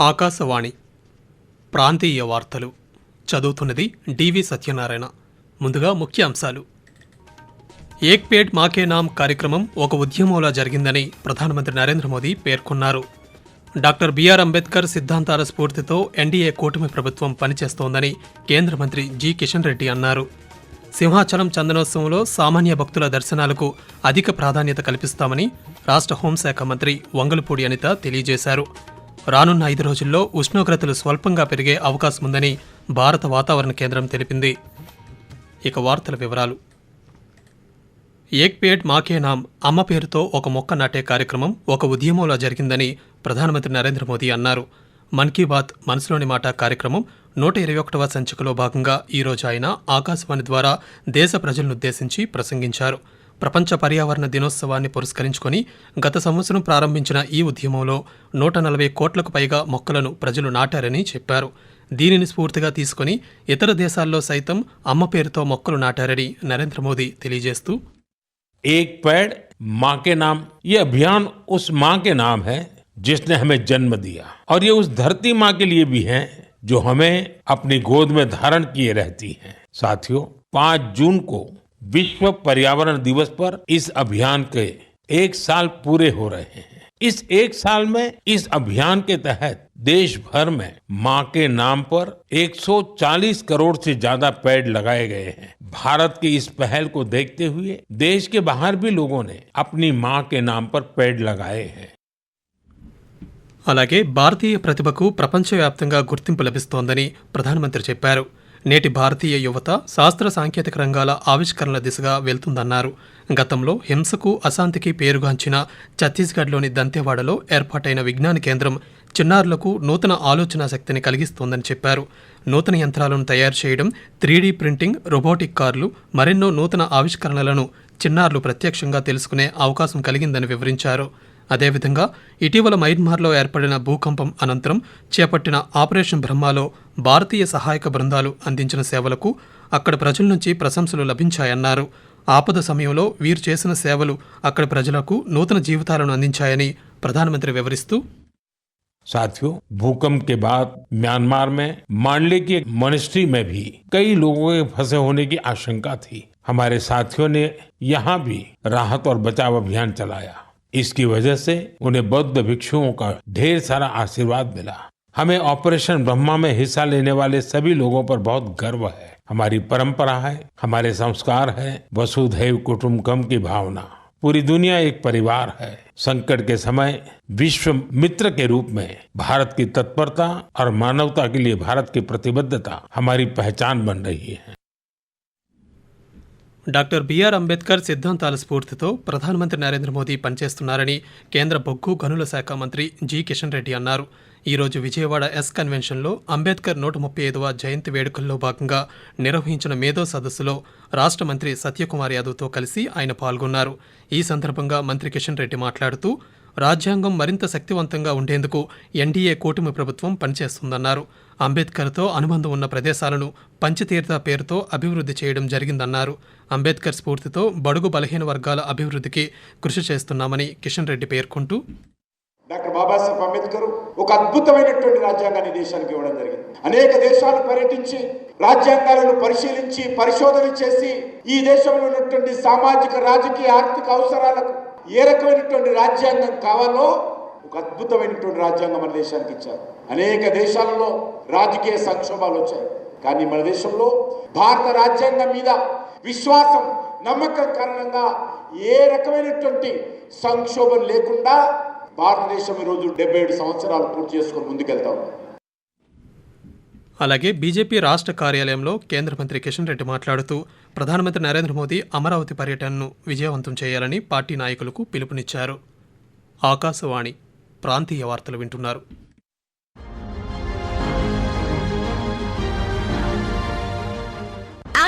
ఆకాశవాణి ప్రాంతీయ వార్తలు. చదువుతున్నది డివి సత్యనారాయణ. ముందుగా ముఖ్య అంశాలు ఏక్ పేట్ మాకే నామ్ కార్యక్రమం ఒక ఉద్యమంలా జరిగిందని ప్రధానమంత్రి నరేంద్ర మోదీ పేర్కొన్నారు. డాక్టర్ బిఆర్ అంబేద్కర్ సిద్ధాంతాల స్ఫూర్తితో ఎన్డీఏ కూటమి ప్రభుత్వం పనిచేస్తోందని కేంద్ర మంత్రి జి. కిషన్ రెడ్డి అన్నారు. సింహాచలం చందనోత్సవంలో సామాన్య భక్తుల దర్శనాలకు అధిక ప్రాధాన్యత కల్పిస్తామని రాష్ట్ర హోంశాఖ మంత్రి వంగలపూడి అనిత తెలియజేశారు. రానున్న ఐదు రోజుల్లో ఉష్ణోగ్రతలు స్వల్పంగా పెరిగే అవకాశం ఉందని భారత వాతావరణ కేంద్రం తెలిపింది. ఇక వార్తల వివరాలు. ఏక్ మాకేనామ్ మాకే నామ్ అమ్మ పేరుతో ఒక మొక్క నాటే కార్యక్రమం ఒక ఉద్యమంలో జరిగిందని ప్రధానమంత్రి నరేంద్ర మోదీ అన్నారు. మన్ కీ బాత్ మనసులోని మాట కార్యక్రమం నూట ఇరవై ఒకటవ సంచికలో భాగంగా ఈరోజు ఆయన ఆకాశవాణి ద్వారా దేశ ప్రజలనుద్దేశించి ప్రసంగించారు. ప్రపంచ పర్యావరణ దినోత్సవాన్ని పురస్కరించుకొని గత సంవత్సరం ప్రారంభించిన ఈ ఉద్యమంలో నూట నలభై కోట్లకు పైగా మొక్కలను ప్రజలు నాటారని చెప్పారు దీనిని స్ఫూర్తిగా తీసుకొని ఇతర దేశాల్లో సైతం అమ్మ పేరుతో మొక్కలు నాటారని నరేంద్ర మోదీ తెలియజేస్తూ एक पेड़ माँ के नाम ये अभियान उस माँ के नाम है जिसने हमें जन्म दिया और ये उस धरती माँ के लिए भी है जो हमें अपनी गोद में धारण किए रहती है साथियों पाँच जून को विश्व पर्यावरण दिवस पर इस अभियान के एक साल पूरे हो रहे हैं इस एक साल में इस अभियान के तहत देश भर में माँ के नाम पर 140 करोड़ से ज्यादा पेड़ लगाए गए हैं भारत की इस पहल को देखते हुए देश के बाहर भी लोगों ने अपनी माँ के नाम पर पेड़ लगाए हैं అలాగే భారతీయ ప్రతిభకు ప్రపంచవ్యాప్తంగా గుర్తింపు లభిస్తోందని ప్రధానమంత్రి చెప్పారు నేటి భారతీయ యువత శాస్త్ర సాంకేతిక రంగాల ఆవిష్కరణల దిశగా వెళ్తుందన్నారు. గతంలో హింసకు అశాంతికి పేరుగాంచిన ఛత్తీస్గఢ్లోని దంతెవాడలో ఏర్పాటైన విజ్ఞాన కేంద్రం చిన్నారులకు నూతన ఆలోచన శక్తిని కలిగిస్తోందని చెప్పారు. నూతన యంత్రాలను తయారు చేయడం త్రీడీ ప్రింటింగ్ రోబోటిక్ కార్లు మరెన్నో నూతన ఆవిష్కరణలను చిన్నారులు ప్రత్యక్షంగా తెలుసుకునే అవకాశం కలిగిందని వివరించారు. అదేవిధంగా ఇటీవల మయన్మార్లో ఏర్పడిన భూకంపం అనంతరం చేపట్టిన ఆపరేషన్ బ్రహ్మాలో భారతీయ సహాయక బృందాలు అందించిన సేవలకు అక్కడ ప్రజల నుంచి ప్రశంసలు లభించాయన్నారు ఆపద సమయంలో వీరు చేసిన సేవలు అక్కడి ప్రజలకు నూతన జీవితాలను అందించాయని ప్రధానమంత్రి వివరిస్తూ साथियों भूकंप के बाद म्यांमार में मांडले की एक मॉनेस्ट्री में भी कई लोगों के फंसे होने की आशंका थी हमारे साथियों ने यहाँ भी राहत और बचाव अभियान चलाया इसकी वजह से उन्हें बौद्ध भिक्षुओं का ढेर सारा आशीर्वाद मिला। हमें ऑपरेशन ब्रह्मा में हिस्सा लेने वाले सभी लोगों पर बहुत गर्व है। हमारी परंपरा है, हमारे संस्कार है, वसुधैव कुटुम्बकम की भावना। पूरी दुनिया एक परिवार है। संकट के समय विश्व मित्र के रूप में भारत की तत्परता और मानवता के लिए भारत की प्रतिबद्धता हमारी पहचान बन रही है। డాక్టర్ బిఆర్ అంబేద్కర్ సిద్ధాంతాల స్ఫూర్తితో ప్రధానమంత్రి నరేంద్ర మోదీ పనిచేస్తున్నారని కేంద్ర బొగ్గు గనుల శాఖ మంత్రి జి కిషన్ రెడ్డి అన్నారు. ఈరోజు విజయవాడ ఎస్ కన్వెన్షన్లో అంబేద్కర్ నూట ముప్పై ఐదవ జయంతి వేడుకల్లో భాగంగా నిర్వహించిన మేధో సదస్సులో రాష్ట్ర మంత్రి సత్యకుమార్ యాదవ్తో కలిసి ఆయన పాల్గొన్నారు. ఈ సందర్భంగా మంత్రి కిషన్ రెడ్డి మాట్లాడుతూ రాజ్యాంగం మరింత శక్తివంతంగా ఉండేందుకు ఎన్డీఏ కూటమి ప్రభుత్వం పనిచేస్తుందన్నారు. అంబేద్కర్తో అనుబంధం ఉన్న ప్రదేశాలను పంచతీర్థ పేరుతో అభివృద్ధి చేయడం జరిగిందన్నారు. అంబేద్కర్ స్ఫూర్తితో బడుగు బలహీన వర్గాల అభివృద్ధికి కృషి చేస్తున్నామని కిషన్ రెడ్డి పేర్కొంటూ డాక్టర్ బాబాసాహెబ్ అంబేద్కర్ ఒక అద్భుతమైనటువంటి రాజ్యాంగాన్ని దేశానికి ఇవ్వడం జరిగింది. అనేక దేశాలు పర్యటించి రాజ్యాంగాలను పరిశీలించి పరిశోధన చేసి ఈ దేశంలో ఉన్నటువంటి సామాజిక రాజకీయ ఆర్థిక అవసరాలకు ఏ రకమైనటువంటి రాజ్యాంగం కావాలో ఒక అద్భుతమైనటువంటి రాజ్యాంగం మన దేశానికి ఇచ్చారు. అనేక దేశాలలో రాజకీయ సంక్షోభాలు వచ్చాయి. కానీ మన దేశంలో భారత రాజ్యాంగం మీద విశ్వాసం నమ్మకం కారణంగా ఏ రకమైనటువంటి సంక్షోభం లేకుండా భారతదేశం ఈరోజు డెబ్బై ఏడు సంవత్సరాలు పూర్తి చేసుకొని ముందుకెళ్తా ఉన్నాం అలాగే బీజేపీ రాష్ట్ర కార్యాలయంలో కేంద్ర మంత్రి కిషన్ రెడ్డి మాట్లాడుతూ ప్రధానమంత్రి నరేంద్ర మోదీ అమరావతి పర్యటనను విజయవంతం చేయాలని పార్టీ నాయకులకు పిలుపునిచ్చారు. ఆకాశవాణి ప్రాంతీయ వార్తలు వింటున్నారు.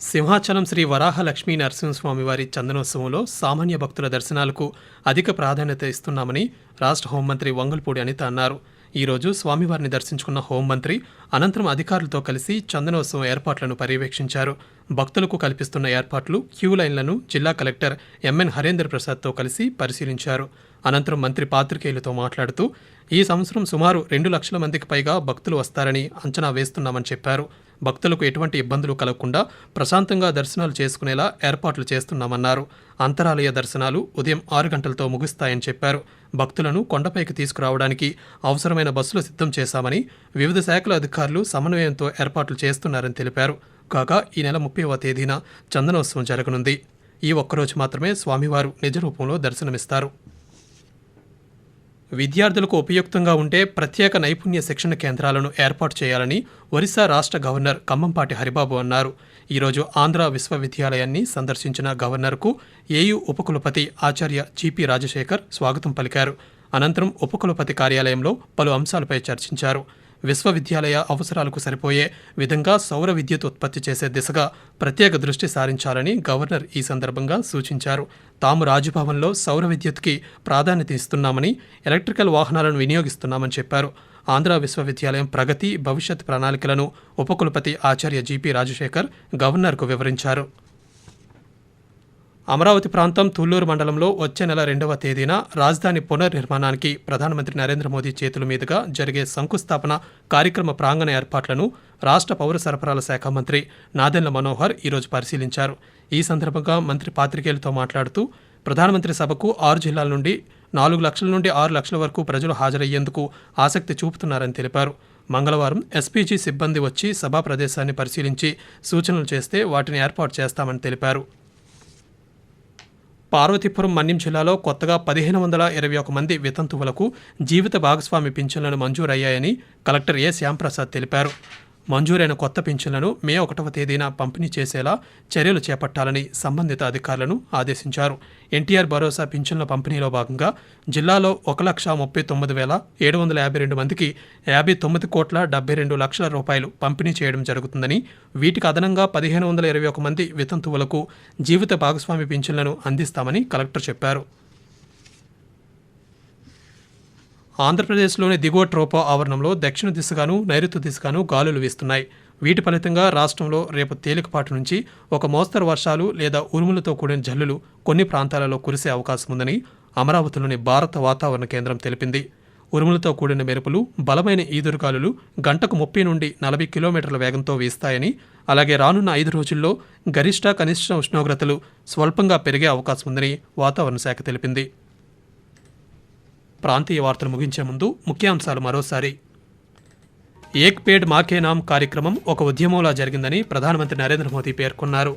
సింహాచలం శ్రీ వరాహ లక్ష్మీ నరసింహస్వామి వారి చందనోత్సవంలో సామాన్య భక్తుల దర్శనాలకు అధిక ప్రాధాన్యత ఇస్తున్నామని రాష్ట్ర హోంమంత్రి వంగల్పూడి అనిత అన్నారు. ఈరోజు స్వామివారిని దర్శించుకున్న హోంమంత్రి అనంతరం అధికారులతో కలిసి చందనోత్సవం ఏర్పాట్లను పర్యవేక్షించారు. భక్తులకు కల్పిస్తున్న ఏర్పాట్లు క్యూ లైన్లను జిల్లా కలెక్టర్ ఎంఎన్ హరేందర్ ప్రసాద్తో కలిసి పరిశీలించారు. అనంతరం మంత్రి పాత్రికేయులతో మాట్లాడుతూ ఈ సంవత్సరం సుమారు రెండు లక్షల మందికి పైగా భక్తులు వస్తారని అంచనా వేస్తున్నామని చెప్పారు. భక్తులకు ఎటువంటి ఇబ్బందులు కలగకుండా ప్రశాంతంగా దర్శనాలు చేసుకునేలా ఏర్పాట్లు చేస్తున్నామన్నారు. అంతరాలయ దర్శనాలు ఉదయం ఆరు గంటలతో ముగుస్తాయని చెప్పారు. భక్తులను కొండపైకి తీసుకురావడానికి అవసరమైన బస్సులు సిద్ధం చేశామని వివిధ శాఖల అధికారులు సమన్వయంతో ఏర్పాట్లు చేస్తున్నారని తెలిపారు. కాగా ఈ నెల ముప్పైవ తేదీన చందనోత్సవం జరగనుంది. ఈ ఒక్కరోజు మాత్రమే స్వామివారు నిజ రూపంలో దర్శనమిస్తారు. విద్యార్థులకు ఉపయుక్తంగా ఉండే ప్రత్యేక నైపుణ్య శిక్షణ కేంద్రాలను ఏర్పాటు చేయాలని ఒరిస్సా రాష్ట్ర గవర్నర్ కమ్మంపాటి హరిబాబు అన్నారు. ఈరోజు ఆంధ్ర విశ్వవిద్యాలయాన్ని సందర్శించిన గవర్నర్కు ఏయూ ఉపకులపతి ఆచార్య జీపీ రాజశేఖర్ స్వాగతం పలికారు. అనంతరం ఉపకులపతి కార్యాలయంలో పలు అంశాలపై చర్చించారు. విశ్వవిద్యాలయ అవసరాలకు సరిపోయే విధంగా సౌర విద్యుత్ ఉత్పత్తి చేసే దిశగా ప్రత్యేక దృష్టి సారించాలని గవర్నర్ ఈ సందర్భంగా సూచించారు. తాము రాజ్భవన్లో సౌర విద్యుత్కి ప్రాధాన్యత ఇస్తున్నామని ఎలక్ట్రికల్ వాహనాలను వినియోగిస్తున్నామని చెప్పారు. ఆంధ్ర విశ్వవిద్యాలయం ప్రగతి భవిష్యత్ ప్రణాళికలను ఉపకులపతి ఆచార్య జీపీ రాజశేఖర్ గవర్నర్కు వివరించారు. అమరావతి ప్రాంతం తుళ్ళూరు మండలంలో వచ్చే నెల రెండవ తేదీన రాజధాని పునర్నిర్మాణానికి ప్రధానమంత్రి నరేంద్ర మోదీ చేతుల మీదుగా జరిగే శంకుస్థాపన కార్యక్రమ ప్రాంగణ ఏర్పాట్లను రాష్ట్ర పౌర సరఫరాల శాఖ మంత్రి నాదెండ్ల మనోహర్ ఈరోజు పరిశీలించారు. ఈ సందర్భంగా మంత్రి పాత్రికేయులతో మాట్లాడుతూ ప్రధానమంత్రి సభకు ఆరు జిల్లాల నుండి నాలుగు లక్షల నుండి ఆరు లక్షల వరకు ప్రజలు హాజరయ్యేందుకు ఆసక్తి చూపుతున్నారని తెలిపారు. మంగళవారం ఎస్పీజీ సిబ్బంది వచ్చి సభా ప్రదేశాన్ని పరిశీలించి సూచనలు చేస్తే వాటిని ఏర్పాటు చేస్తామని తెలిపారు. పార్వతీపురం మన్యం జిల్లాలో కొత్తగా పదిహేను వందల ఇరవై ఒక మంది వితంతువులకు జీవిత భాగస్వామి పింఛన్లను మంజూరయ్యాయని కలెక్టర్ ఏ శ్యాంప్రసాద్ తెలిపారు. మంజూరైన కొత్త పింఛన్లను మే ఒకటవ తేదీన పంపిణీ చేసేలా చర్యలు చేపట్టాలని సంబంధిత అధికారులను ఆదేశించారు. ఎన్టీఆర్ భరోసా పింఛన్ల పంపిణీలో భాగంగా జిల్లాలో ఒక లక్ష ముప్పై తొమ్మిది వేల ఏడు వందల యాభై రెండు మందికి యాభై తొమ్మిది కోట్ల డెబ్బై రెండు లక్షల రూపాయలు పంపిణీ చేయడం జరుగుతుందని వీటికి అదనంగా పదిహేను వందల ఇరవై ఒక మంది వితంతువులకు జీవిత భాగస్వామి పింఛన్లను అందిస్తామని కలెక్టర్ చెప్పారు. ఆంధ్రప్రదేశ్లోని దిగువ ట్రోపో ఆవరణంలో దక్షిణ దిశగాను నైరుతి దిశగాను గాలులు వీస్తున్నాయి. వీటి ఫలితంగా రాష్ట్రంలో రేపు తేలికపాటి నుంచి ఒక మోస్తరు వర్షాలు లేదా ఉరుములతో కూడిన జల్లులు కొన్ని ప్రాంతాలలో కురిసే అవకాశం ఉందని అమరావతిలోని భారత వాతావరణ కేంద్రం తెలిపింది. ఉరుములతో కూడిన మెరుపులు బలమైన ఈదురుగాలులు గంటకు ముప్పై నుండి నలభై కిలోమీటర్ల వేగంతో వీస్తాయని అలాగే రానున్న ఐదు రోజుల్లో గరిష్ట కనిష్ట ఉష్ణోగ్రతలు స్వల్పంగా పెరిగే అవకాశం ఉందని వాతావరణ శాఖ తెలిపింది. ప్రాంతీయ వార్తలు ముగించే ముందు ముఖ్యాంశాలు మరోసారి. ఏక్ పేడ్ మాకే నామ్ కార్యక్రమం ఒక ఉద్యమంలా జరిగిందని ప్రధానమంత్రి నరేంద్ర మోదీ పేర్కొన్నారు.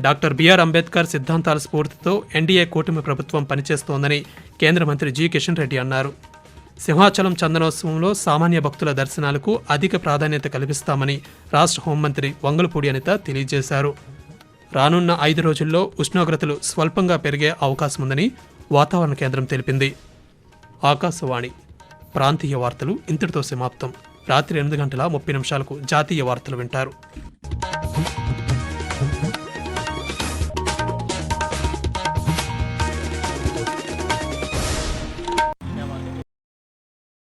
డాక్టర్ బిఆర్ అంబేద్కర్ సిద్ధాంతాల స్ఫూర్తితో ఎన్డీఏ కూటమి ప్రభుత్వం పనిచేస్తోందని కేంద్ర మంత్రి జి కిషన్ రెడ్డి అన్నారు. సింహాచలం చందనోత్సవంలో సామాన్య భక్తుల దర్శనాలకు అధిక ప్రాధాన్యత కల్పిస్తామని రాష్ట్ర హోంమంత్రి వంగలపూడి అనిత తెలియజేశారు. రానున్న ఐదు రోజుల్లో ఉష్ణోగ్రతలు స్వల్పంగా పెరిగే అవకాశముందని వాతావరణ కేంద్రం తెలిపింది. ఆకాశవాణి. ప్రాంతీయ వార్తలు ఇంతటితో సమాప్తం. రాత్రి ఎనిమిది గంటల ముప్పై నిమిషాలకు జాతీయ వార్తలు వింటారు.